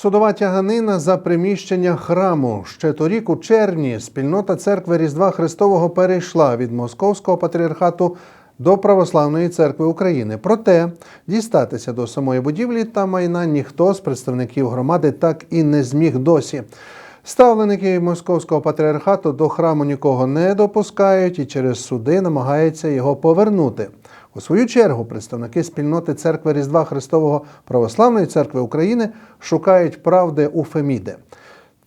Судова тяганина за приміщення храму. Ще торік у червні спільнота церкви Різдва Христового перейшла від Московського патріархату до Православної церкви України. Проте дістатися до самої будівлі та майна ніхто з представників громади так і не зміг досі. Ставленики Московського патріархату до храму нікого не допускають і через суди намагаються його повернути. У свою чергу представники спільноти церкви Різдва Христового Православної церкви України шукають правди у Феміде.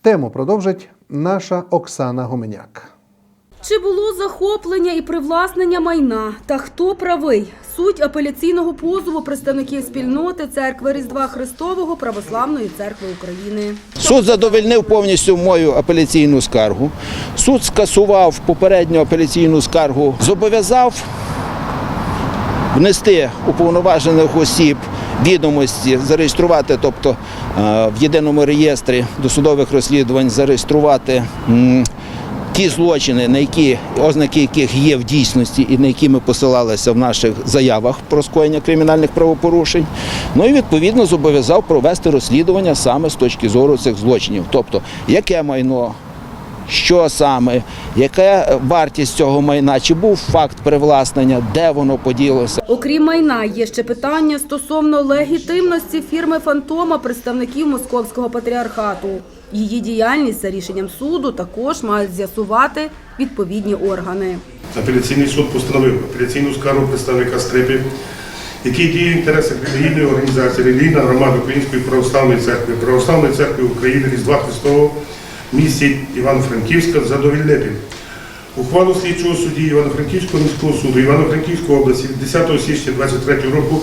Тему продовжить наша Оксана Гуменяк. Чи було захоплення і привласнення майна? Та хто правий? Суть апеляційного позову представників спільноти церкви Різдва Христового Православної церкви України. Суд задовольнив повністю мою апеляційну скаргу. Суд скасував попередню апеляційну скаргу, зобов'язав внести уповноважених осіб відомості, зареєструвати, тобто е, в єдиному реєстрі досудових розслідувань зареєструвати. Ті злочини, на які ознаки яких є в дійсності і на які ми посилалися в наших заявах про скоєння кримінальних правопорушень, ну і відповідно зобов'язав провести розслідування саме з точки зору цих злочинів. Тобто, яке майно, що саме, яка вартість цього майна, чи був факт привласнення, де воно поділося. Окрім майна, є ще питання стосовно легітимності фірми Фантома представників Московського патріархату. Її діяльність за рішенням суду також мають з'ясувати відповідні органи. Апеляційний суд постановив апеляційну скаргу представника Скрипі, який діє в інтересах релігійної організації, релігійна громада Української православної церкви, Православної церкви України Різдва Христового місті Івано-Франківська задовільнити. Ухвалу слідчого судді Івано-Франківського міського суду Івано-Франківської області 10 січня 2023 року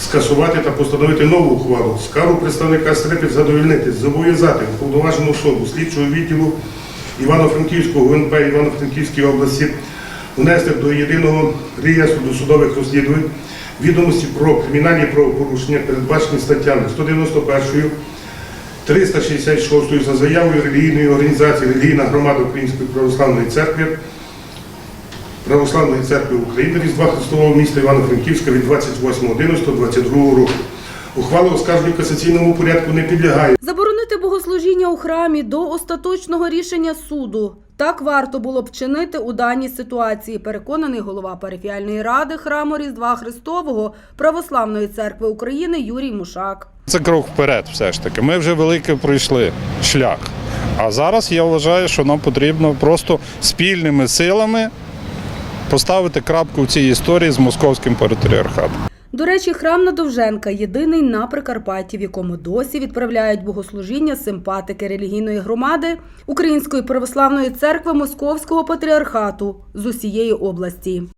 скасувати та постановити нову ухвалу. Скаргу представника Скрипи задовільнити, зобов'язати уповноважену особу слідчого відділу Івано-Франківського ГУНП Івано-Франківської області внести до єдиного реєстру досудових розслідувань відомості про кримінальні правопорушення, передбачені статтями 191, 366 за заявою релігійної організації Релігійна громада Української православної церкви Православної церкви України Різдва Христового міста Івано-Франківська від 28.11.22 року. Ухвала оскарження в касаційному порядку не підлягає. Заборонити богослужіння у храмі до остаточного рішення суду. Так варто було б вчинити у даній ситуації, переконаний голова парафіальної ради храму Різдва Христового Православної церкви України Юрій Мушак. Це крок вперед, все ж таки. Ми вже велике пройшли шлях. А зараз я вважаю, що нам потрібно просто спільними силами поставити крапку в цій історії з московським патріархатом. До речі, храм на Довженка єдиний на Прикарпатті, в якому досі відправляють богослужіння симпатики релігійної громади Української православної церкви Московського патріархату з усієї області.